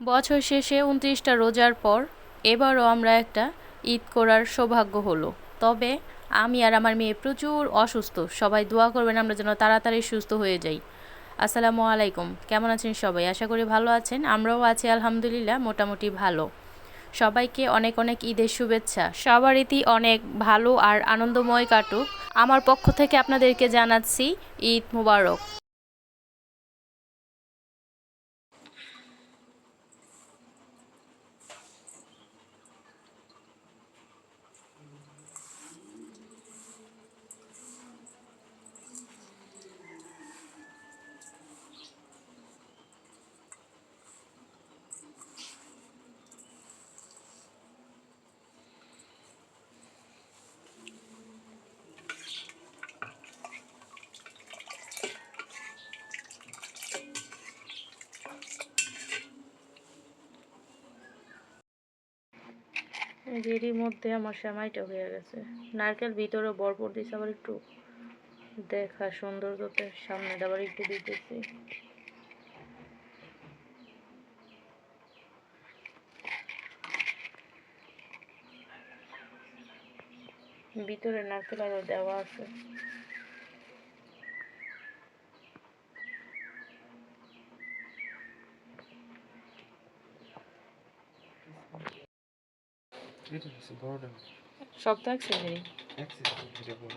বছর শেষে উনত্রিশটা রোজার পর এবারও আমরা একটা ঈদ করার সৌভাগ্য হলো। তবে আমি আর আমার মেয়ে প্রচুর অসুস্থ। সবাই দোয়া করবেন আমরা যেন তাড়াতাড়ি সুস্থ হয়ে যাই। আসসালামু আলাইকুম। কেমন আছেন সবাই? আশা করি ভালো আছেন। আমরাও আছি আলহামদুলিল্লাহ, মোটামুটি ভালো। সবাইকে অনেক অনেক ঈদের শুভেচ্ছা। সবার ঈদই অনেক ভালো আর আনন্দময় কাটুক। আমার পক্ষ থেকে আপনাদেরকে জানাচ্ছি ঈদ মুবারক। এরই মধ্যে আমার সেমাইটা হয়ে গেছে। নারকেল ভিতরে বরপর দিছে, আবার একটু দেখা সৌন্দর্যতে সামনে আবার একটু দিতেছি। ভিতরে নারকেল আরও দেওয়া আছে। সব তো এক সাইজেরই অ্যাক্সেস এটা বড়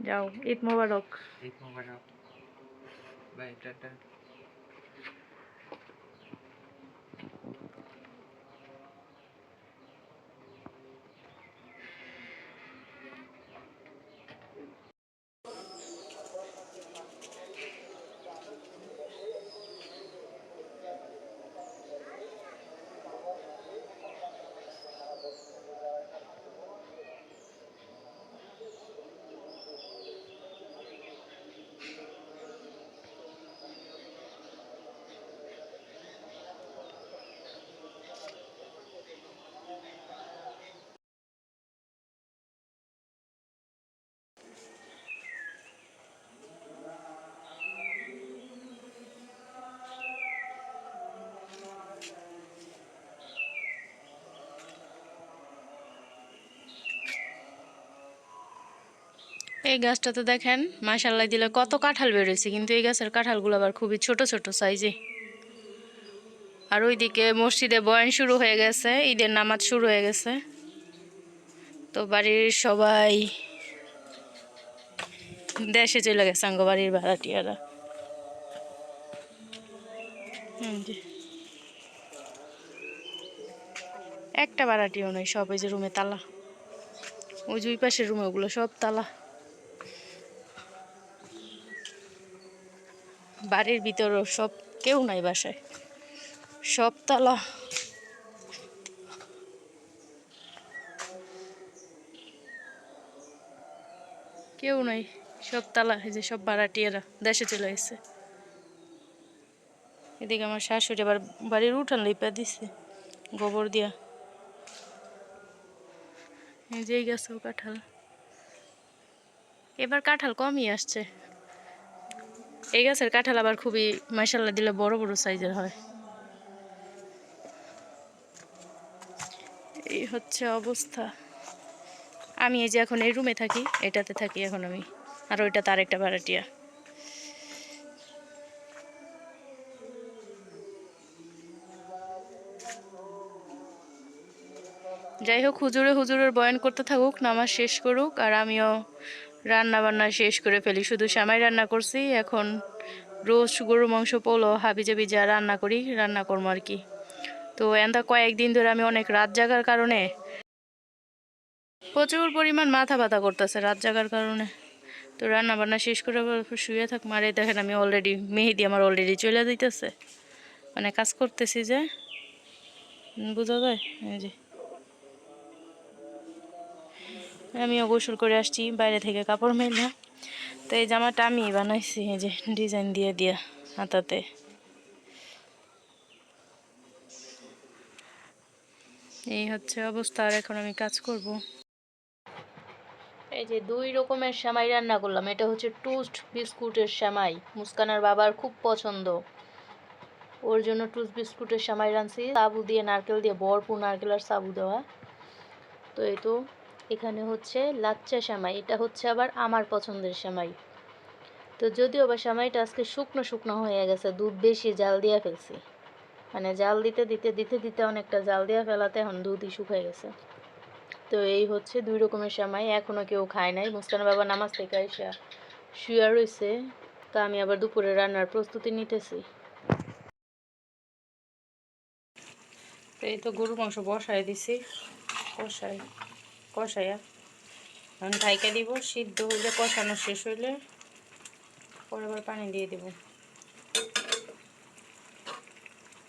যাও ঈদ মোবারক। ঈদ মোবারক। Bye tata. এই গাছটাতে দেখেন মাশাল্লাহ দিলে কত কাঁঠাল বেরোয়েছে কিন্তু এই গাছের কাঁঠালগুলো আবার খুবই ছোট ছোট সাইজে। আর ওইদিকে মসজিদে বয়ান শুরু হয়ে গেছে, ঈদের নামাজ শুরু হয়ে গেছে। তো বাড়ির সবাই দেশে চলে গেছে আঙ্গ বাড়ির ভাড়াটিয়ারা। একটা ভাড়াটিও নয় সব ওই যে রুমে তালা। ওই ওই পাশের রুমে ওগুলো সব তালা। বাড়ির ভিতরও সব কেউ নাই বাসায়। সব তালা। কেউ নাই, সব তালা, এই যে সব ভাড়াটিয়ারা দেশে চলে গেছে। এদিকে আমার শাশুড়ি আবার বাড়ির উঠান লিপা দিছে, গোবর দিয়া। এই যে গাছেও কাঁঠাল। এবার কাঁঠাল কমই আসছে। এই গাছের কাঁঠাল আবার খুবই মাসাল্লা দিলে বড় বড় সাইজের হয়। এই হচ্ছে অবস্থা। আমি এই যে এখন এই রুমে থাকি, এটাতে থাকি এখন আমি। আর ওইটা তার একটা ভাড়াটিয়া। যাই হোক, হুজুরে হুজুরের বয়ান করতে থাকুক, নামাজ শেষ করুক, আর আমিও রান্না বান্না শেষ করে ফেলি। শুধু সামাই রান্না করছি, এখন রোজ গরু মাংস পোলো হাবি জাবি যা রান্না করি, রান্না করব আর কি। তো এন্দা কয়েকদিন ধরে আমি অনেক রাত জাগার কারণে প্রচুর পরিমাণ মাথা ব্যথা করতেছে রাত জাগার কারণে। তো রান্না বান্না শেষ করে শুয়ে থাক। মারে দেখেন আমি অলরেডি মেহেদি আমার অলরেডি চলে দিতেছে। মানে কাজ করতেছি যে বোঝা যায়? এই যে। আমিও গোসল করে আসছি, বাইরে থেকে কাপড় মেলা। তো এই জামাটা আমি বানাইছি, এই যে ডিজাইন দিয়ে দিয়া হাতাতে। এই হচ্ছে অবস্থা, আর এখন আমি কাজ করব। এই যে দুই রকমের সেমাই রান্না করলাম, এটা হচ্ছে টুস্ট বিস্কুটের সেমাই, মুস্কানার বাবার খুব পছন্দ। ওর জন্য টোস্ট বিস্কুটের সেমাই রাঁধছি, সাবু দিয়ে নারকেল দিয়ে ভরপুর নারকেল আর সাবু দেওয়া। তো এই তো এখানে হচ্ছে লাচ্চা সেমাই, এটা হচ্ছে আবার আমার পছন্দের সেমাই। তো যদিও বা সেমাইটা আজকে শুকনো শুকনো হয়ে গেছে, দুধ বেশি জাল দিয়ে ফেলছি। মানে জাল দিতে দিতে দিতে দিতে অনেকটা জাল দিয়ে ফেলাতে এখন দুধই শুকিয়ে গেছে। তো এই হচ্ছে দুই রকমের সেমাই এখনও কেউ খায় নাই। মুস্কান বাবা নামাজ থেকে এসে শুয়ে রয়েছে তা আমি আবার দুপুরে রান্নার প্রস্তুতি নিতেছি। এই তো গরু মাংস বসাই দিছি কষাই কষাইয়া। এখন ঢাইকা দিব, সিদ্ধ হইলে কষানো শেষ হইলে পরে পানি দিয়ে দেব।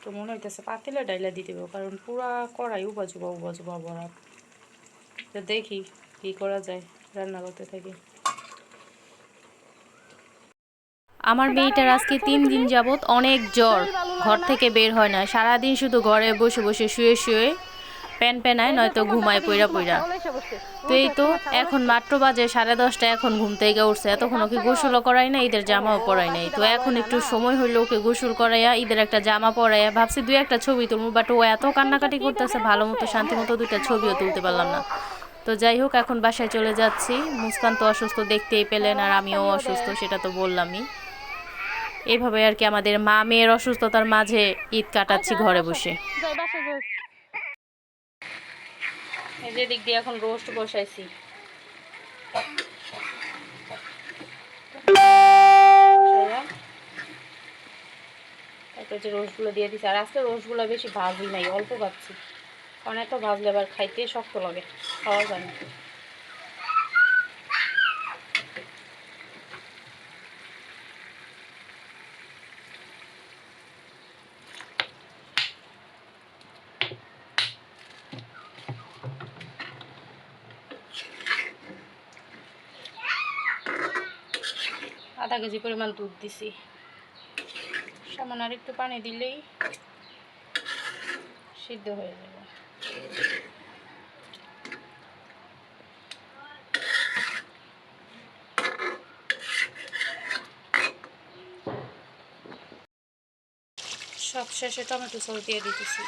তো মনে হইতেছে পাতিলে ডাইলা দিয়ে দেবো, কারণ পুরা কড়াই উবাজুবা উবাজুবা বরাব তো দেখি কি করা যায় রান্না করতে থাকি। আমার মেয়েটার আজকে তিন দিন যাবত অনেক জ্বর, ঘর থেকে বের হয় না। সারাদিন শুধু ঘরে বসে বসে, শুয়ে শুয়ে প্যান প্যানায় নয়তো ঘুমায় পইরা পইরা। তো এই তো এখন মাত্র বাজে সাড়ে দশটা এখন ঘুম থেকে উঠছে। এতক্ষণ ওকে গোসলও করাই না ঈদের জামাও পরাই নাই। তো এখন একটু সময় হইল ওকে গোসল করাইয়া ঈদের একটা জামা পরাইয়া। ভাবছি দুই একটা ছবি তুলবো বাট ও এত কান্নাকাটি করতেছে ভালো মতো শান্তি মতো দুইটা ছবিও তুলতে পারলাম না। তো যাই হোক এখন বাসায় চলে যাচ্ছি। মুস্কান তো অসুস্থ দেখতেই পেলেন আর আমিও অসুস্থ সেটা তো বললামই। এইভাবে আর কি আমাদের মা মেয়ের অসুস্থতার মাঝে ঈদ কাটাচ্ছি ঘরে বসে। এই যে দিক দিয়ে এখন রোস্ট বসাইছি। তারপর যে রোস্টগুলো দিয়ে দিছি। আর আজকে রোস্টগুলো বেশি ভাজি নাই, অল্প ভাবছি কারণ এত ভাজলে আবার খাইতে শক্ত লাগে, খাওয়া যায় না। আধা কেজি পরিমাণ দুধ দিছি। সামান্য আর একটু পানি দিলেই সিদ্ধ হয়ে যাবে। সব শেষে টমেটো সস দিয়ে দিতেছি।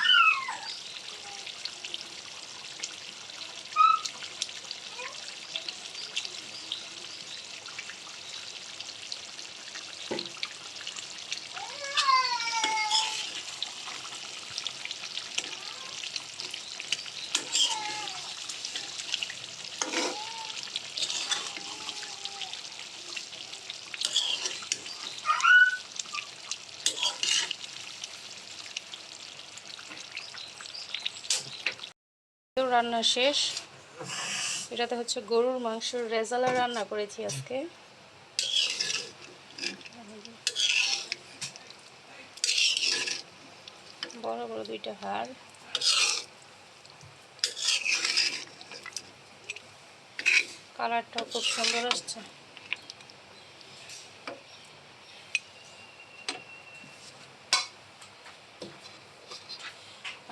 রান্না শেষ। এটাতে হচ্ছে গরুর মাংসের রেজালা রান্না করেছি আজকে। বড় বড় দুইটা হাড়। কালারটাও খুব সুন্দর আসছে।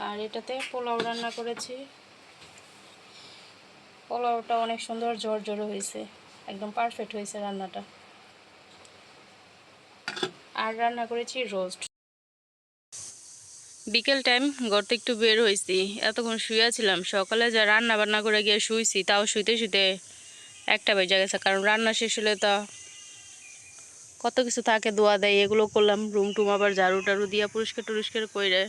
আর এটাতে পোলাও রান্না করেছি। পোলাওটা অনেক সুন্দর ঝরঝরে হয়েছে। একদম পারফেক্ট হয়েছে রান্নাটা। আর রান্না করেছি রোস্ট বিকেল টাইম ঘর থেকে একটু বের হয়েছি। এতক্ষণ শুয়েছিলাম সকালে যা রান্না বান্না করে গিয়ে শুয়েছি তাও শুইতে শুইতে একটা বেজে গেছে। কারণ রান্না শেষ হলে তো কত কিছু থাকে, দোয়া দেয়, এগুলো করলাম। রুম টুম আবার ঝাড়ু টাড়ু দিয়া পরিষ্কার টরিষ্কার করে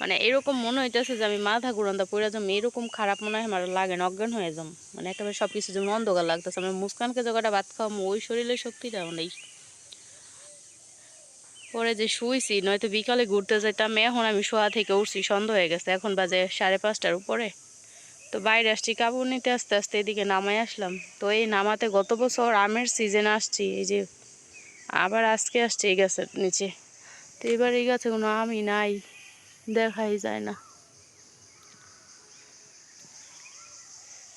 মানে এরকম মনে হইতেছে যে আমি মাথা ঘুরান্দা পড়ে যাম, এরকম খারাপ মনে হয় আমার লাগে না, অজ্ঞান হয়ে যাম। মানে একেবারে সব কিছু যেমন অন্ধকার লাগতেছে, আমি মুস্কানকে জগাটা ভাত খাওয়াম, ওই শরীরের শক্তিটাও নেই। পরে যে শুইছি, নয়তো বিকালে ঘুরতে যাইতাম, এখন আমি শোয়া থেকে উঠছি, সন্ধ্যা হয়ে গেছে, এখন বাজে সাড়ে পাঁচটার উপরে। তো বাইরে আসছি, কাপড় নিতে আস্তে আস্তে এদিকে নামাই আসলাম। তো এই নামাতে গত বছর আমের সিজন আসছি, এই যে আবার আজকে আসছে এই গাছের নিচে। তো এবার এই গাছে কোনো আমি নাই। দেখাই যায় না।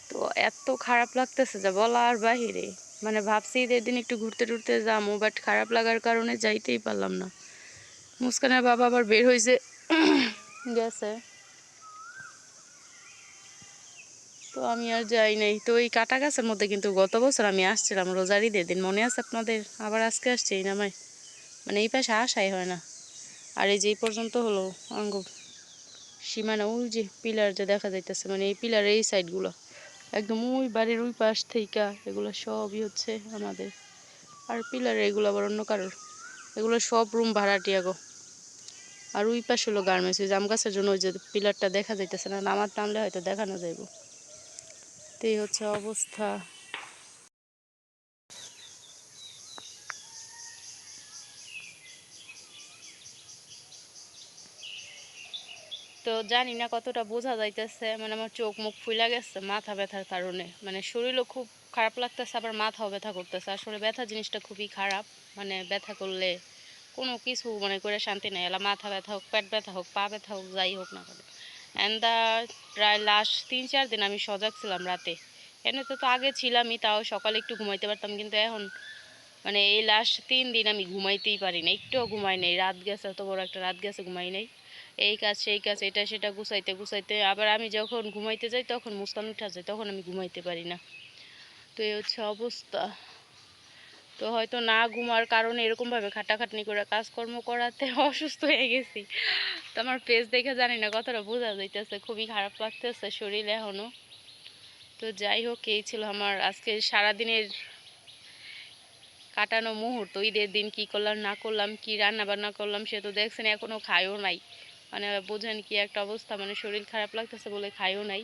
তো এত খারাপ লাগতেছে যে বলার বাহিরে। মানে ভাবছি ঈদের দিন একটু ঘুরতে টুরতে যাব বাট খারাপ লাগার কারণে যাইতেই পারলাম না। মুস্কানের বাবা আবার বের হয়েছে গেছে। তো আমি আর যাই নাই। তো এই কাটা গাছের মধ্যে কিন্তু গত বছর আমি আসছিলাম রোজার ঈদের দিন। মনে আছে আপনাদের? আবার আজকে আসছি এই নামায়। মানে এই পাশে আসাই হয় না। আর এই যে এই পর্যন্ত হলো অঙ্গ সীমানা ওই যে পিলার যে দেখা যাইতেছে মানে এই পিলারের এই সাইডগুলো। একদম ওই বাড়ির ওই পাশ থেকে এগুলো সবই হচ্ছে আমাদের। আর পিলার এগুলো আবার অন্য কারোর। এগুলো সব রুম ভাড়াটিয়া গো। আর ওই পাশ হলো গার্মেন্টস ওই জাম গাছের জন্য ওই যে পিলারটা দেখা যাইতেছে না আমার টানলে হয়তো দেখানো যাইব। তো এই হচ্ছে অবস্থা। তো জানি না কতটা বোঝা যাইতেছে মানে আমার চোখ মুখ ফুলা গেছে মাথা ব্যথার কারণে। মানে শরীরও খুব খারাপ লাগতেছে, আবার মাথাও ব্যথা করতেছে। আসলে ব্যথা জিনিসটা খুবই খারাপ মানে ব্যথা করলে কোনো কিছু মনে করে শান্তি নেই। এলা মাথা ব্যথা হোক, পেট ব্যথা হোক, পা ব্যথা হোক, যাই হোক না কেন। অ্যান্ড দা প্রায় লাস্ট তিন চার দিন আমি সজাগ ছিলাম রাতে। এমনিতে তো আগে ছিলামই, তাও সকালে একটু ঘুমাইতে পারতাম, কিন্তু এখন মানে এই লাস্ট তিন দিন আমি ঘুমাইতেই পারি না একটুও ঘুমাই নেই, রাত গেছে, এত বড় একটা রাত গেছে, ঘুমাই নেই। এই কাজ, সেই কাজ, এটা, সেটা গুছাইতে গুছাইতে আবার আমি যখন ঘুমাইতে যাই তখন মুস্কান উঠা যায়, তখন আমি ঘুমাইতে পারি না। তো এই হচ্ছে অবস্থা। তো হয়তো না ঘুমার কারণে এরকমভাবে খাটাখাটনি করে কাজকর্ম করাতে অসুস্থ হয়ে গেছি। তো আমার ফেস দেখে জানি না কতটা বোঝা যাইতেছে, খুবই খারাপ লাগতেছে শরীরে এখনও তো যাই হোক, এই ছিল আমার আজকে সারাদিনের কাটানো মুহূর্ত। ঈদের দিন কি করলাম, না করলাম, কি রান্না বান্না করলাম সে তো দেখছেন, এখনও খায়ও নাই। মানে বোঝেন কি একটা অবস্থা মানে শরীর খারাপ লাগতেছে বলে খাইও নাই।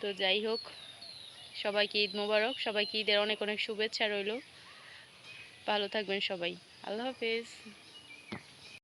তো যাই হোক, সবাইকে ঈদ মোবারক, সবাইকে ঈদের অনেক অনেক শুভেচ্ছা রইল। ভালো থাকবেন সবাই। আল্লাহ হাফেজ।